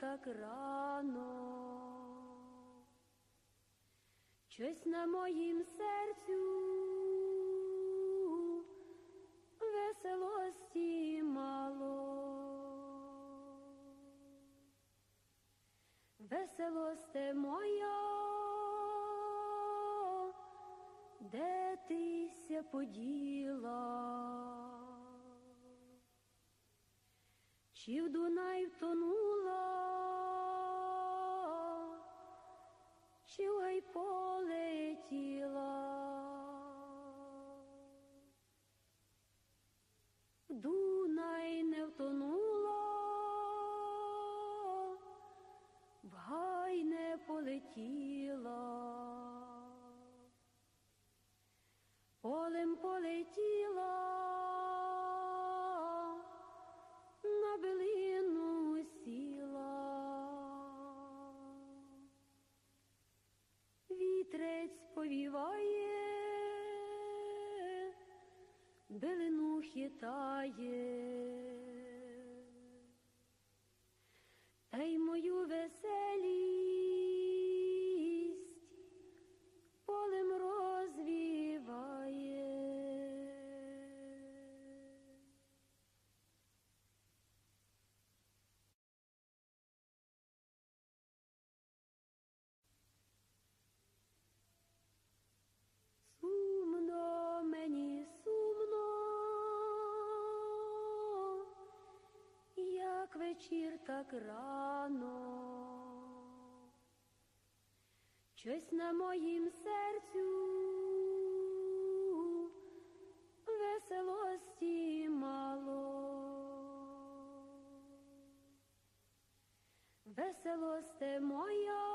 так рано, щось на моїм серцю веселості мало. Веселосте моя, де тися поділа? Чи в Дунай втонула, чи в гай полетіла? В Дунай не втонула, в гай не полетіла. Полем полетіла, билину так рано, щось на моїм серцю веселості мало. Веселосте моя,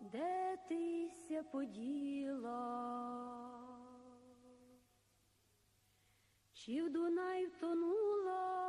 де тися поділа? Чи в Дунай втонула,